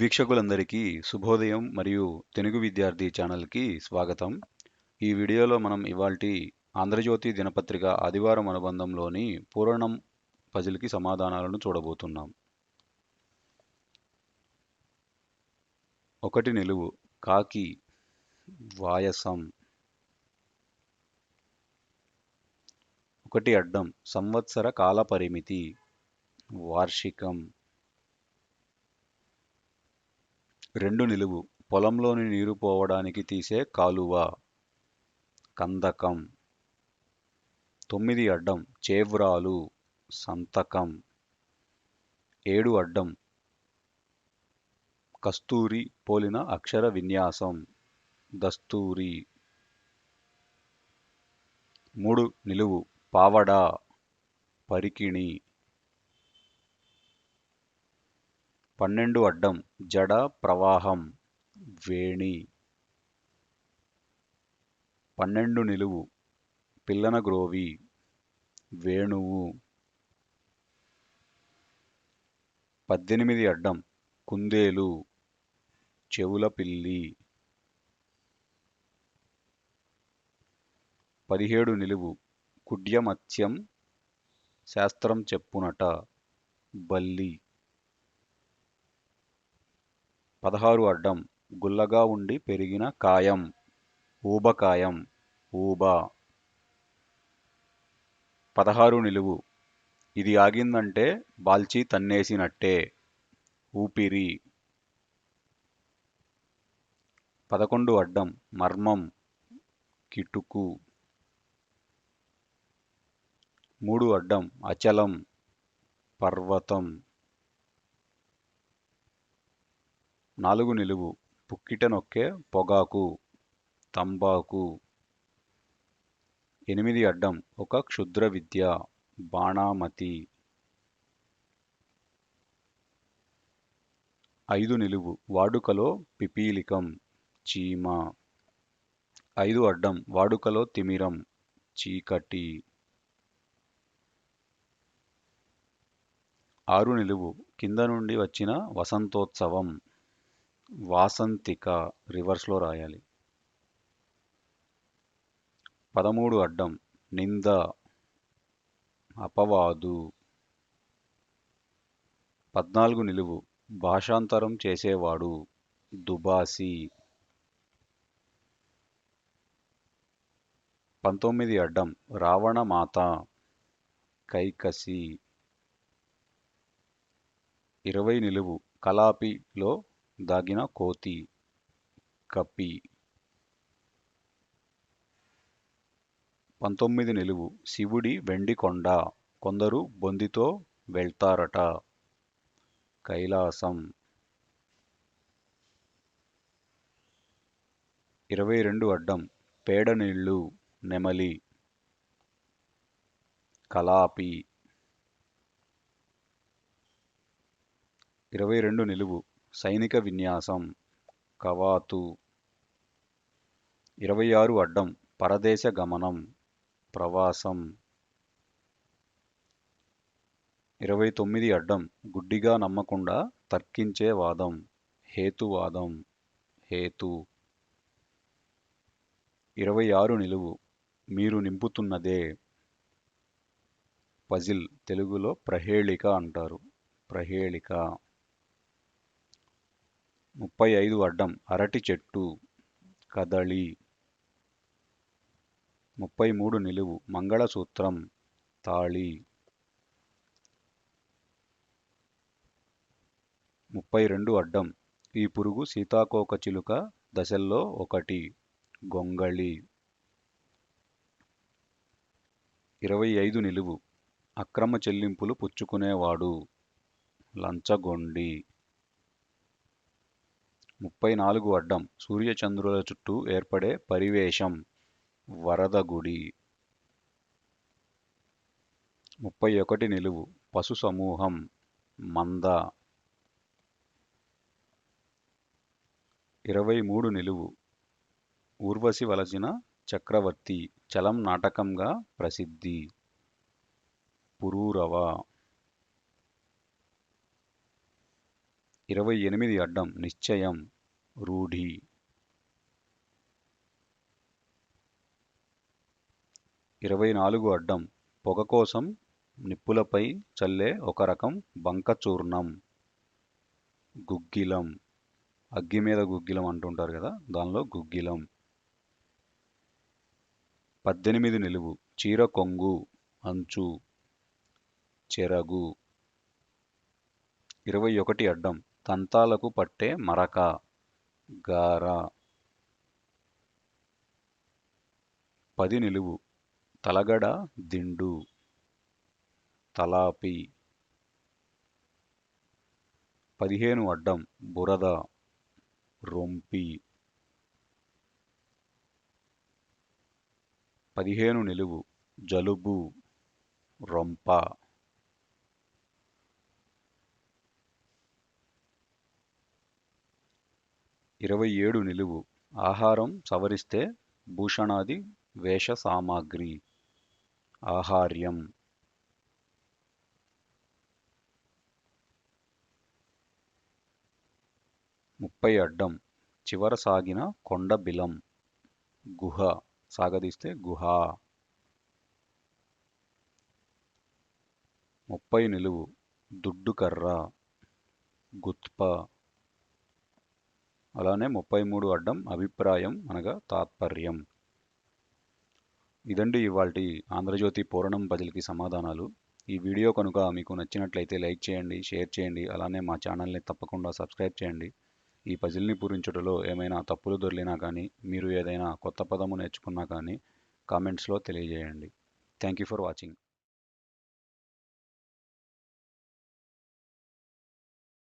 వీక్షకులందరికీ శుభోదయం మరియు తెలుగు విద్యార్థి ఛానల్కి స్వాగతం. ఈ వీడియోలో మనం ఇవాల్టి ఆంధ్రజ్యోతి దినపత్రిక ఆదివారం అనుబంధంలోని పూరణం పజిల్కి సమాధానాలను చూడబోతున్నాం. ఒకటి నిలువు కాకి వాయసం. ఒకటి అడ్డం సంవత్సర కాల పరిమితి వార్షికం. రెండు నిలువు. పొలంలోని నీరు పోవడానికి తీసే కాలువ. కందకం. తొమ్మిది అడ్డం. చేవ్రాలు. సంతకం. ఏడు అడ్డం. కస్తూరి పోలిన అక్షర విన్యాసం. దస్తూరి. మూడు నిలువు. పావడా. పరికిణి. పన్నెండు అడ్డం జడ ప్రవాహం వేణి. పన్నెండు నిలువు పిల్లన గ్రోవి వేణువు. పద్దెనిమిది అడ్డం కుందేలు చెవుల పిల్లి. పదిహేడు నిలువు కుడ్యమత్స్యం శాస్త్రం చెప్పునట బల్లి. పదహారు అడ్డం. గుల్లగా ఉండి పెరిగిన కాయం. ఊబకాయం. ఊబ. పదహారు నిలువు. ఇది ఆగిందంటే బాల్చి తన్నేసినట్టే. ఊపిరి. పదకొండు అడ్డం. మర్మం. కిటుకు. మూడు అడ్డం. అచలం. పర్వతం. నాలుగు నిలువు. పుక్కిట నొక్కే పొగాకు తంబాకు. ఎనిమిది అడ్డం. ఒక క్షుద్ర విద్య. బాణామతి. ఐదు నిలువు. వాడుకలో పిపీలికం చీమ. ఐదు అడ్డం. వాడుకలో తిమిరం చీకటి. ఆరు నిలువు. కింద నుండి వచ్చిన వసంతోత్సవం. వాసంతిక రివర్స్లో రాయాలి. పదమూడు అడ్డం నింద అపవాదు. పద్నాలుగు నిలువు భాషాంతరం చేసేవాడు దుబాసి. పంతొమ్మిది అడ్డం రావణమాత కైకసి. ఇరవై నిలువు కలాపిలో దాగిన కోతి కప్పి. పంతొమ్మిది నిలువు. శివుడి వెండి కొండ. కొందరు బొందితో వెళ్తారట. కైలాసం. ఇరవై రెండు అడ్డం. పేడ నీళ్ళు నెమలి. కలాపి. ఇరవై రెండు నిలువు. సైనిక విన్యాసం కవాతు. ఇరవై ఆరు అడ్డం పరదేశ గమనం ప్రవాసం. ఇరవై తొమ్మిది అడ్డం గుడ్డిగా నమ్మకుండా తర్కించే వాదం హేతువాదం హేతు. ఇరవై ఆరు నిలువు మీరు నింపుతున్నదే. పజిల్ తెలుగులో ప్రహేళిక అంటారు. ప్రహేళిక. ముప్పై ఐదు అడ్డం అరటి చెట్టు కదళి. ముప్పై మూడు నిలువు మంగళసూత్రం తాళి. ముప్పై రెండు అడ్డం ఈ పురుగు సీతాకోక చిలుక దశల్లో ఒకటి గొంగళి. ఇరవై ఐదు నిలువు అక్రమ చెల్లింపులు పుచ్చుకునేవాడు లంచగొండి. ముప్పై నాలుగు అడ్డం సూర్యచంద్రుల చుట్టూ ఏర్పడే పరివేశం వరద గుడి ముప్పై ఒకటి నిలువు పశు సమూహం మంద. ఇరవై మూడు నిలువు ఊర్వశి వలసిన చక్రవర్తి చలం నాటకంగా ప్రసిద్ధి. పురూరవ. ఇరవై ఎనిమిది అడ్డం నిశ్చయం రూఢి. ఇరవై నాలుగు అడ్డం పొగ కోసం నిప్పులపై చల్లే ఒక రకం బంక చూర్ణం. గుగ్గిలం. అగ్గి మీద గుగ్గిలం అంటుంటారు కదా దానిలో గుగ్గిలం. పద్దెనిమిది నిలువు చీర కొంగు అంచు చెరగు. ఇరవై ఒకటి అడ్డం తంతాలకు పట్టే మరక. గార. పది నిలువు తలగడ దిండు. తలాపి. పదిహేను అడ్డం. బురద. రొంపి. పదిహేను నిలువు. జలుబు. రొంప. ఇరవై ఏడు నిలువు. ఆహారం సవరిస్తే భూషణాది వేష సామాగ్రి. ఆహార్యం. ముప్పై అడ్డం. చివర సాగిన కొండ బిలం. గుహ. సాగదీస్తే గుహ. ముప్పై నిలువు. దుడ్డుకర్ర. గుత్ప. అలానే ముప్పై మూడు అడ్డం అభిప్రాయం అనగా తాత్పర్యం. ఇదండి ఇవాళ ఆంధ్రజ్యోతి పూరణం పజిల్కి సమాధానాలు. ఈ వీడియో కనుక మీకు నచ్చినట్లయితే లైక్ చేయండి షేర్ చేయండి అలానే మా ఛానల్ని తప్పకుండా సబ్స్క్రైబ్ చేయండి. ఈ పజిల్ని పూరించుటలో ఏమైనా తప్పులు దొరికినా కానీ మీరు ఏదైనా కొత్త పదము నేర్చుకున్నా కానీ కామెంట్స్లో తెలియజేయండి. Thank you for watching.